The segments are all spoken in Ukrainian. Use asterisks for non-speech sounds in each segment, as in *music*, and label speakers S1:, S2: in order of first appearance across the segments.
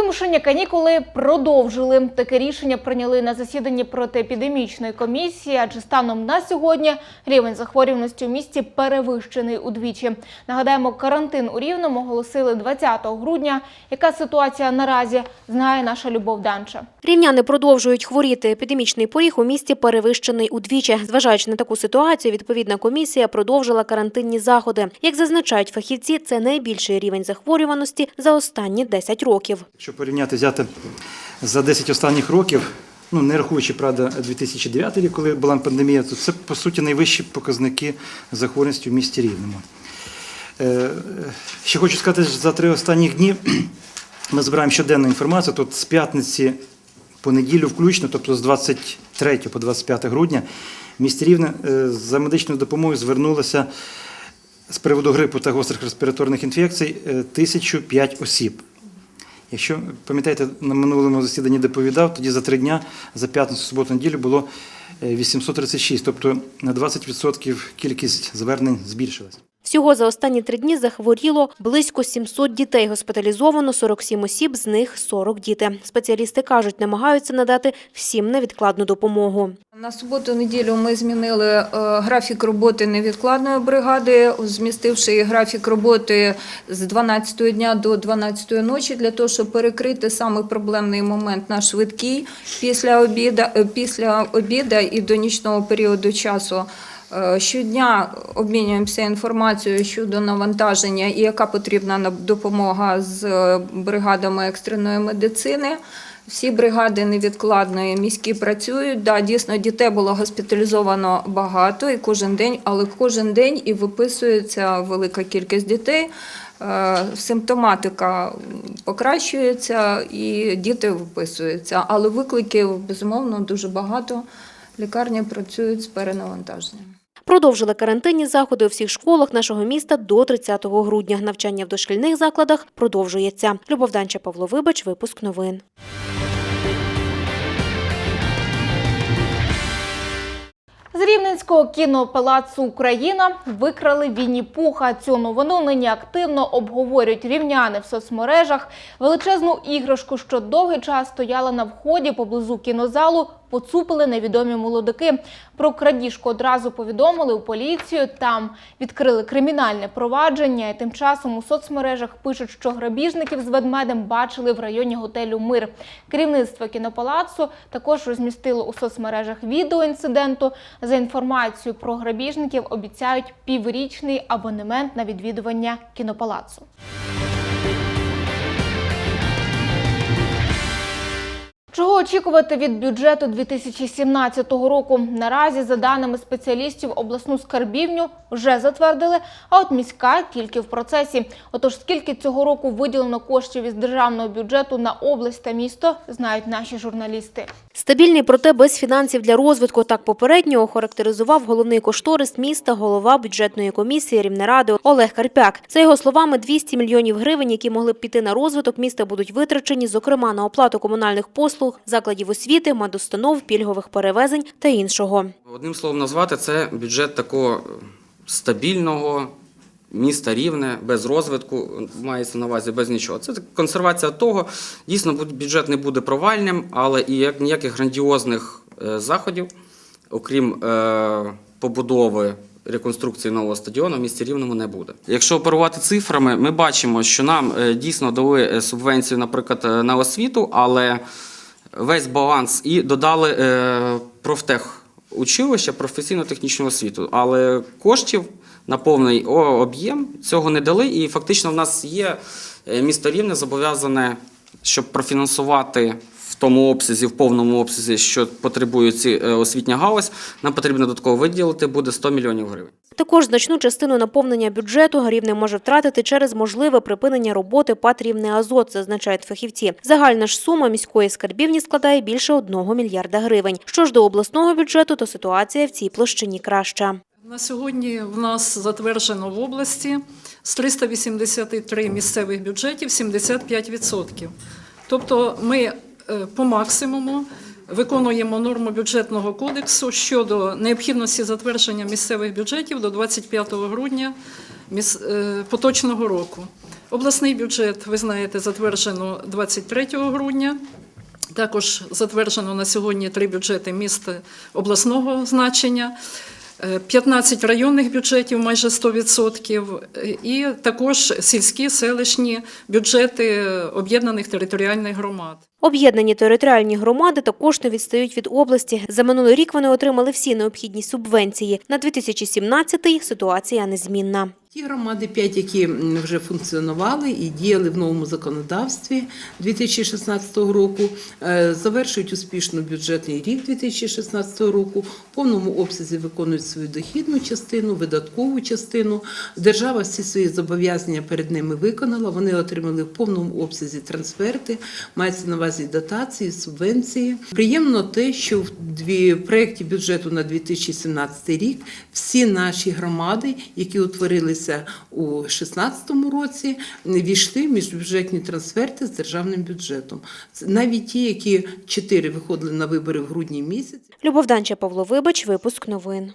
S1: Вимушені канікули продовжили. Таке рішення прийняли на засіданні протиепідемічної комісії, адже станом на сьогодні рівень захворюваності у місті перевищений удвічі. Нагадаємо, карантин у Рівному оголосили 20 грудня. Яка ситуація наразі знає наша Любов Данча.
S2: Рівняни продовжують хворіти. Епідемічний поріг у місті перевищений удвічі. Зважаючи на таку ситуацію, відповідна комісія продовжила карантинні заходи. Як зазначають фахівці, це найбільший рівень захворюваності за останні 10 років.
S3: Якщо порівняти взяти за 10 останніх років, ну не рахуючи правда 2009 рік, коли була пандемія, то це по суті найвищі показники захворюваності в місті Рівному. Е, е, Ще хочу сказати, що за три останні дні *clears throat* ми збираємо щоденну інформацію. Тут з п'ятниці по неділю включно, тобто з 23 по 25 грудня, в місті Рівне е, за медичною допомогою звернулося з приводу грипу та гострих респіраторних інфекцій е, 1005 осіб. Якщо пам'ятаєте, на минулому засіданні доповідав, тоді за три дня, за п'ятницю, суботу, неділю було е, 836, тобто на 20% кількість звернень збільшилась.
S2: Всього за останні три дні захворіло близько 700 дітей. Госпіталізовано 47 осіб, з них 40 діти. Спеціалісти кажуть, намагаються надати всім невідкладну допомогу.
S4: На суботу-неділю ми змінили е, графік роботи невідкладної бригади, змістивши графік роботи з 12 дня до 12 ночі для того, щоб перекрити самий проблемний момент на швидкий після обіда, е, після обіда і до нічного періоду часу. Е, Щодня обмінюємося інформацією щодо навантаження і яка потрібна допомога з е, бригадами екстреної медицини. Всі бригади невідкладної міські працюють. Да, дійсно, дітей було госпіталізовано багато і кожен день, але кожен день і виписується велика кількість дітей. Е, Симптоматика покращується і діти виписуються, але викликів безумовно дуже багато. Лікарні працюють з перенавантаженням.
S2: Продовжили карантинні заходи у всіх школах нашого міста до 30 грудня. Навчання в дошкільних закладах продовжується. Любов Данча, Павло Вибач, випуск новин.
S1: З Рівненського кінопалацу Україна викрали Вінні Пуха. Цю новину нині активно обговорюють рівняни в соцмережах. Величезну іграшку, що довгий час стояла на вході поблизу кінозалу, поцупили невідомі молодики. Про крадіжку одразу повідомили у поліцію. Там відкрили кримінальне провадження. І Тим часом у соцмережах пишуть, що грабіжників з ведмедем бачили в районі готелю Мир. Керівництво кінопалацу також розмістило у соцмережах відео інциденту. За інформацією про грабіжників обіцяють піврічний абонемент на відвідування кінопалацу. Чого очікувати від бюджету 2017 року? Наразі, за даними спеціалістів, обласну скарбівню вже затвердили, а от міська тільки в процесі. Отож, скільки цього року виділено коштів із державного бюджету на область та місто, знають наші журналісти.
S2: Стабільний, проте без фінансів для розвитку. Так попередньо охарактеризував головний кошторис міста, голова бюджетної комісії Рівнеради Олег Карпяк. За його словами, 200 мільйонів гривень, які могли б піти на розвиток міста, будуть витрачені, зокрема на оплату комунальних послуг, закладів освіти, медустанов, пільгових перевезень та іншого.
S5: Одним словом назвати це бюджет такого стабільного міста рівне, без розвитку, мається на увазі без нічого. Це консервація того, дійсно бюджет не буде провальним, але і як ніяких грандіозних е, заходів, окрім е, побудови. Реконструкції нового стадіону в місті Рівному не буде. Якщо оперувати цифрами, ми бачимо, що нам е, дійсно дали субвенцію, наприклад, на освіту, але весь баланс і додали профтех училища професійно-технічну освіту. Але коштів на повний об'єм цього не дали. І фактично в нас є е, місто Рівне зобов'язане, щоб профінансувати в тому обсязі, в повному обсязі, що потребує ці е, освітня галузь, нам потрібно додатково виділити буде 100 мільйонів гривень.
S2: Також значну частину наповнення бюджету Рівне може втратити через можливе припинення роботи ПАТ «Рівне Азот», зазначають фахівці. Загальна ж сума міської скарбівні складає більше 1 мільярда гривень. Що ж до обласного бюджету, то ситуація в цій площині краща.
S6: На сьогодні в нас затверджено в області з 383 місцевих бюджетів 75%. Тобто ми е, по максимуму виконуємо норму бюджетного кодексу щодо необхідності затвердження місцевих бюджетів до 25 грудня е, поточного року. Обласний бюджет, ви знаєте, затверджено 23 грудня. Також затверджено на сьогодні три бюджети міст обласного значення. Е, 15 районних бюджетів, майже 100%, е, і також сільські селищні бюджети об'єднаних територіальних громад.
S2: Об'єднані територіальні громади також не відстають від області. За минулий рік вони отримали всі необхідні субвенції. На 2017-й ситуація незмінна.
S7: Ті громади, п'ять, які вже функціонували і діяли в новому законодавстві 2016 року, е, завершують успішно бюджетний рік 2016 року, в повному обсязі виконують свою дохідну частину, видаткову частину. Держава всі свої зобов'язання перед ними виконала. Вони отримали в повному обсязі трансферти, мається на увазі дотації, субвенції. Приємно те, що в проєкті бюджету на 2017 рік всі наші громади, які утворилися у 2016 році, війшли міжбюджетні трансферти з державним бюджетом. Навіть ті, які чотири виходили на вибори в грудні місяці.
S2: Любов Данча, Павло Вибач, випуск новин.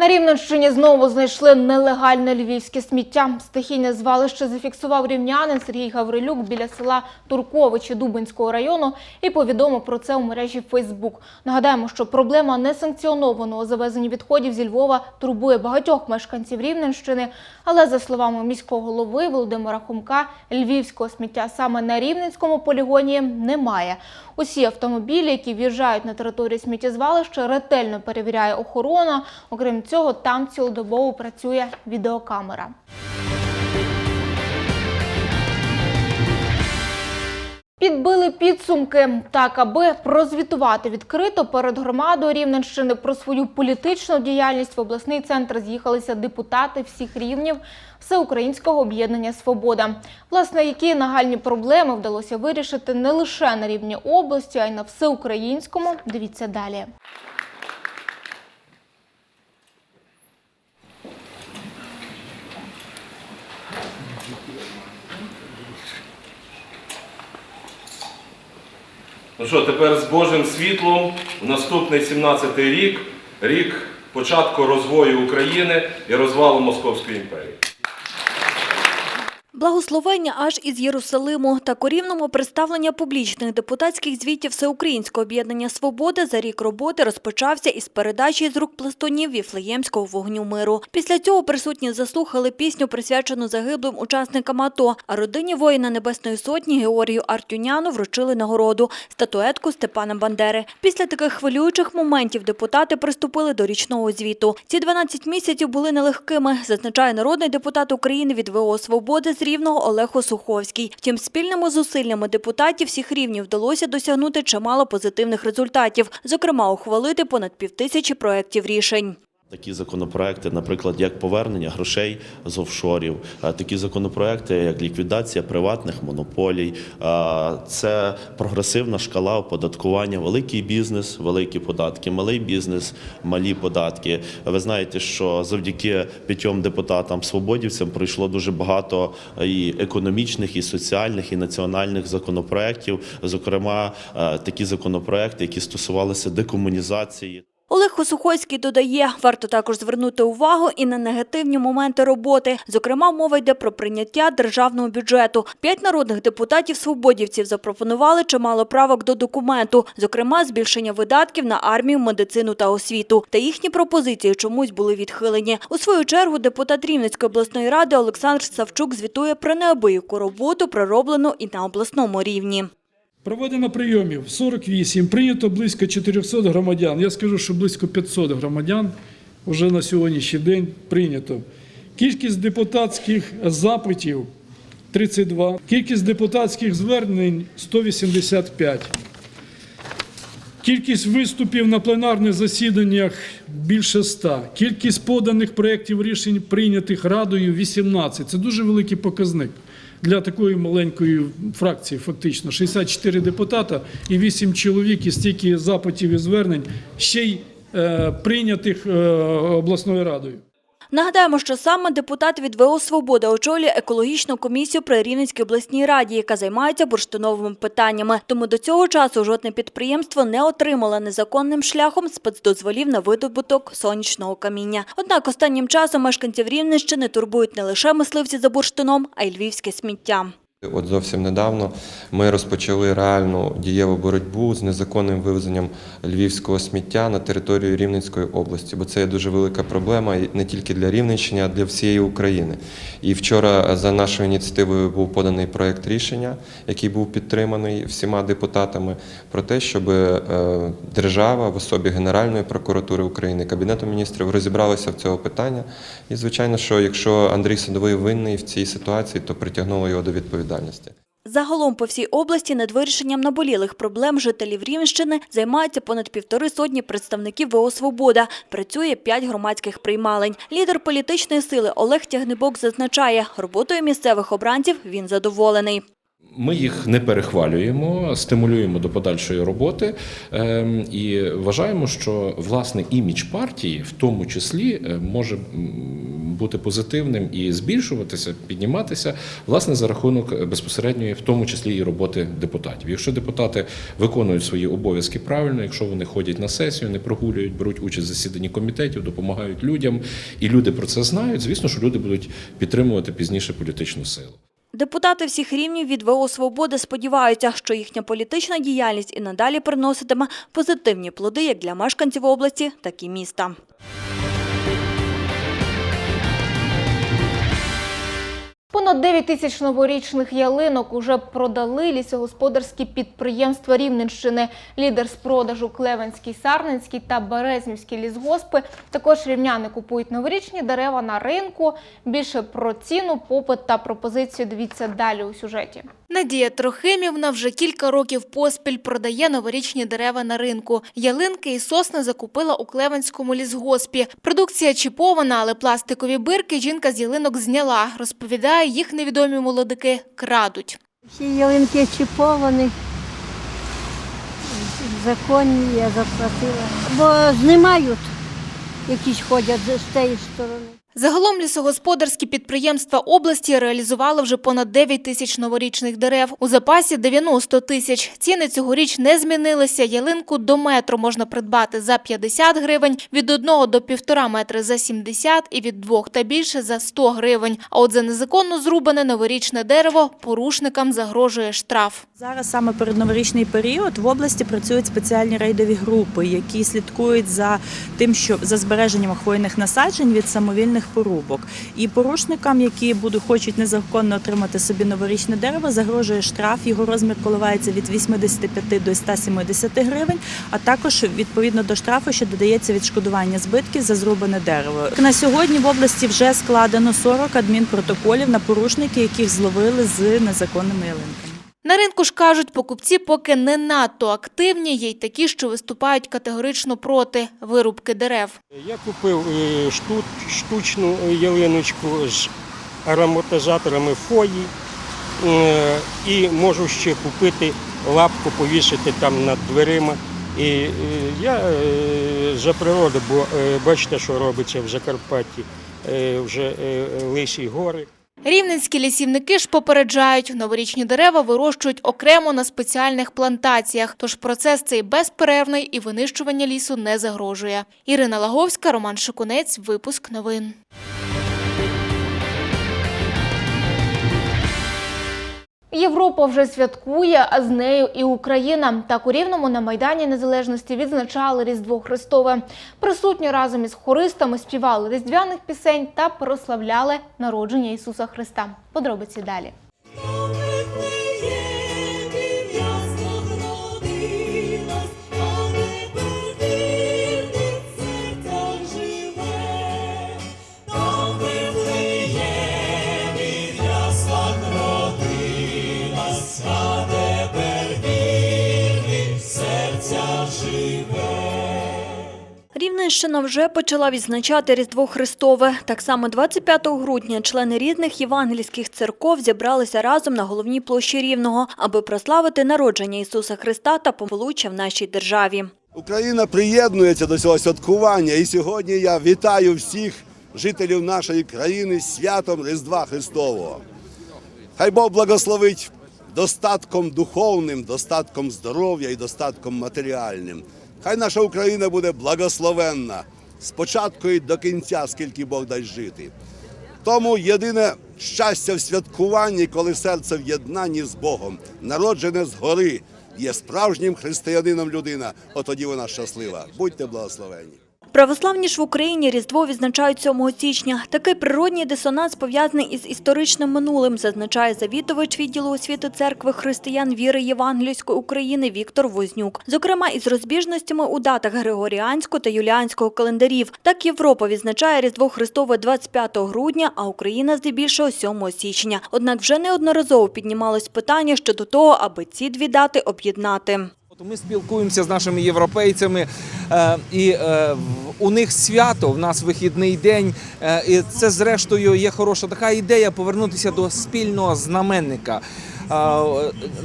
S1: На Рівненщині знову знайшли нелегальне львівське сміття. Стихійне звалище зафіксував рівнянин Сергій Гаврилюк біля села Турковичі Дубинського району і повідомив про це у мережі Фейсбук. Нагадаємо, що проблема несанкціонованого завезення відходів зі Львова турбує багатьох мешканців Рівненщини. Але за словами міського голови Володимира Хомка, львівського сміття саме на рівненському полігоні немає. Усі автомобілі, які в'їжджають на територію сміттєзвалища, ретельно перевіряє охорона. Окрім цього, там цілодобово працює відеокамера. Підбили підсумки так, аби прозвітувати відкрито перед громадою Рівненщини про свою політичну діяльність в обласний центр з'їхалися депутати всіх рівнів Всеукраїнського об'єднання Свобода. Власне, які нагальні проблеми вдалося вирішити не лише на рівні області, а й на всеукраїнському. Дивіться далі.
S8: Ну що, тепер з Божим світлом в наступний 17-й рік, рік початку розвою України і розвалу Московської імперії.
S9: Благословення аж із Єрусалиму та корівному представлення публічних депутатських звітів Всеукраїнського об'єднання «Свобода» за рік роботи розпочався із передачі з рук пластунів Віфлеємського вогню миру. Після цього присутні заслухали пісню, присвячену загиблим учасникам АТО, а родині воїна Небесної Сотні Георгію Артюняну вручили нагороду – статуетку Степана Бандери. Після таких хвилюючих моментів депутати приступили до річного звіту. Ці 12 місяців були нелегкими, зазначає народний депутат України від ВО «Свободи» з Рівного Олег Осуховський. Втім, спільними зусиллями депутатів всіх рівнів вдалося досягнути чимало позитивних результатів, зокрема ухвалити понад півтисячі проєктів рішень.
S10: Такі законопроекти, наприклад, як повернення грошей з офшорів, е, такі законопроекти, як ліквідація приватних монополій, е, це прогресивна шкала оподаткування, великий бізнес, великі податки, малий бізнес, малі податки. Ви знаєте, що завдяки п'ятьом депутатам свободівцям пройшло дуже багато і економічних, і соціальних, і національних законопроєктів, зокрема е, такі законопроекти, які стосувалися декомунізації.
S9: Олег Осухойський додає, варто також звернути увагу і на негативні моменти роботи. Зокрема, мова йде про прийняття державного бюджету. П'ять народних депутатів-свободівців запропонували чимало правок до документу, зокрема, збільшення видатків на армію, медицину та освіту. Та їхні пропозиції чомусь були відхилені. У свою чергу депутат Рівненської обласної ради Олександр Савчук звітує про неабияку роботу, пророблену і на обласному рівні.
S11: Проведено прийомів 48, прийнято близько 400 громадян. Я скажу, що близько 500 громадян вже на сьогоднішній день прийнято. Кількість депутатських запитів 32, кількість депутатських звернень 185. Кількість виступів на пленарних засіданнях більше 100. Кількість поданих проєктів рішень прийнятих Радою 18. Це дуже великий показник для такої маленької фракції, фактично. 64 депутата і 8 чоловік, і стільки запитів і звернень, ще й е, прийнятих е, обласною радою.
S9: Нагадаємо, що саме депутат від ВО «Свобода» очолює екологічну комісію при Рівненській обласній раді, яка займається бурштиновими питаннями. Тому до цього часу жодне підприємство не отримало незаконним шляхом спецдозволів на видобуток сонячного каміння. Однак останнім часом мешканців Рівненщини турбують не лише мисливці за бурштином, а й львівське сміття.
S12: От зовсім недавно ми розпочали реальну дієву боротьбу з незаконним вивезенням львівського сміття на територію Рівненської області, бо це є дуже велика проблема не тільки для Рівненщини, а для всієї України. І вчора за нашою ініціативою був поданий проект рішення, який був підтриманий всіма депутатами, про те, щоб е, держава в особі Генеральної прокуратури України, Кабінету міністрів розібралася в цього питання. І звичайно, що якщо Андрій Садовий винний в цій ситуації, то притягнуло його до відповідальності.
S9: Загалом по всій області над вирішенням наболілих проблем жителів Рівненщини займаються понад півтори сотні представників ВО «Свобода». Працює п'ять громадських приймалень. Лідер політичної сили Олег Тягнебок зазначає, роботою місцевих обранців він задоволений.
S13: Ми їх не перехвалюємо, стимулюємо до подальшої роботи ем, і вважаємо, що власне імідж партії в тому числі е, може бути позитивним і збільшуватися, підніматися власне за рахунок безпосередньої, в тому числі і роботи депутатів. Якщо депутати виконують свої обов'язки правильно, якщо вони ходять на сесію, не прогулюють, беруть участь в засіданні комітетів, допомагають людям, і люди про це знають, звісно, що люди будуть підтримувати пізніше політичну силу.
S9: Депутати всіх рівнів від ВО «Свобода» сподіваються, що їхня політична діяльність і надалі приноситиме позитивні плоди як для мешканців області, так і міста.
S1: Понад 9 тисяч новорічних ялинок уже продали лісогосподарські підприємства Рівненщини. Лідер з продажу Клевенський, Сарненський та Березнівський лісгоспи. Також рівняни купують новорічні дерева на ринку. Більше про ціну, попит та пропозицію дивіться далі у сюжеті. Надія Трохимівна вже кілька років поспіль продає новорічні дерева на ринку. Ялинки і сосни закупила у Клевенському лісгоспі. Продукція чіпована, але пластикові бирки жінка з ялинок зняла. Розповідає, їх невідомі молодики крадуть.
S14: Всі ялинки чіповані, законні, я заплатила. Бо знімають, якісь ходять з тієї сторони.
S1: Загалом лісогосподарські підприємства області реалізували вже понад 9 тисяч новорічних дерев. У запасі 90 тисяч. Ціни цьогоріч не змінилися. Ялинку до метру можна придбати за 50 гривень, від 1 до 1,5 метри за 70 і від 2 та більше за 100 гривень. А от за незаконно зрубане новорічне дерево порушникам загрожує штраф.
S15: Зараз саме перед новорічний період в області працюють спеціальні рейдові групи, які слідкують за тим, що за збереженням хвойних насаджень від самовільних порубок. І порушникам, які будуть хочуть незаконно отримати собі новорічне дерево, загрожує штраф. Його розмір коливається від 85 до 170 гривень. А також відповідно до штрафу, ще додається відшкодування збитків за зрубане дерево. На сьогодні в області вже складено 40 адмінпротоколів на порушники, яких зловили з незаконними ялинками.
S1: На ринку ж кажуть, покупці поки не надто активні, є й такі, що виступають категорично проти вирубки дерев.
S16: Я купив е, штучну ялиночку з ароматизаторами фої е, і можу ще купити лапку, повісити там над дверима. І е, я е, за природу, бо е, бачите, що робиться в Закарпатті, е, вже е, лисі гори.
S1: Рівненські лісівники ж попереджають, новорічні дерева вирощують окремо на спеціальних плантаціях, тож процес цей безперервний і винищування лісу не загрожує. Ірина Лаговська, Роман Шикунець, випуск новин. Європа вже святкує, а з нею і Україна. Так у Рівному на Майдані Незалежності відзначали Різдво Христове. Присутні разом із хористами співали різдвяних пісень та прославляли народження Ісуса Христа. Подробиці далі.
S9: Рівненщина вже почала відзначати Різдво Христове. Так само 25 грудня члени різних євангельських церков зібралися разом на головній площі Рівного, аби прославити народження Ісуса Христа та поволуччя в нашій державі.
S17: Україна приєднується до цього святкування, і сьогодні я вітаю всіх жителів нашої країни святом Різдва Христового. Хай Бог благословить достатком духовним, достатком здоров'я і достатком матеріальним. Хай наша Україна буде благословенна спочатку і до кінця, скільки Бог дасть жити. Тому єдине щастя в святкуванні, коли серце в єднанні з Богом, народжене згори, є справжнім християнином людина, от тоді вона щаслива. Будьте благословені.
S9: Православні ж в Україні Різдво відзначають 7 січня. Такий природній дисонанс пов'язаний із історичним минулим, зазначає завідувач відділу освіти церкви християн віри Євангельської України Віктор Вознюк. Зокрема, із розбіжностями у датах Григоріанського та Юліанського календарів. Так Європа відзначає Різдво Христове 25 грудня, а Україна здебільшого 7 січня. Однак вже неодноразово піднімалось питання щодо того, аби ці дві дати об'єднати.
S18: Ми спілкуємося з нашими європейцями, е, і е, у них свято, в нас вихідний день. е, І це, зрештою, є хороша така ідея повернутися до спільного знаменника.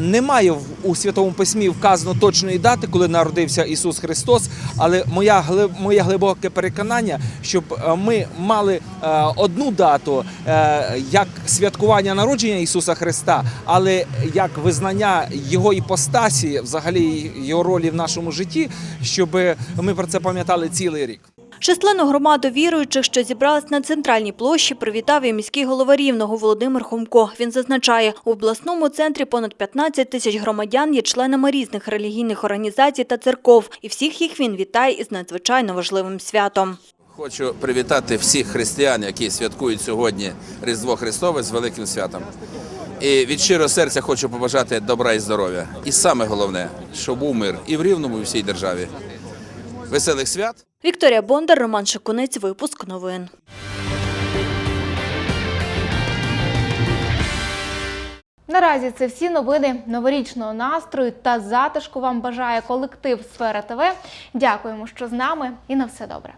S18: Немає у Святому Письмі вказано точної дати, коли народився Ісус Христос, але моя, моє глибоке переконання, щоб е, ми мали е, одну дату е, як святкування народження Ісуса Христа, але як визнання Його іпостасі, взагалі його ролі в нашому житті, щоб ми про це пам'ятали цілий рік.
S9: Численну громаду віруючих, що зібралась на центральній площі, привітав і міський голова Рівного Володимир Хомко. Він зазначає, у обласному центрі понад 15 тисяч громадян є членами різних релігійних організацій та церков, і всіх їх він вітає із надзвичайно важливим святом.
S19: Хочу привітати всіх християн, які святкують сьогодні Різдво Христове з великим святом. І від щирого серця хочу побажати добра і здоров'я. І саме головне, щоб був мир і в Рівному, і в всій державі. Веселих свят!
S9: Вікторія Бондар, Роман Шикунець, випуск новин.
S1: Наразі це всі новини новорічного настрою та затишку вам бажає колектив Сфера ТВ. Дякуємо, що з нами, і на все добре.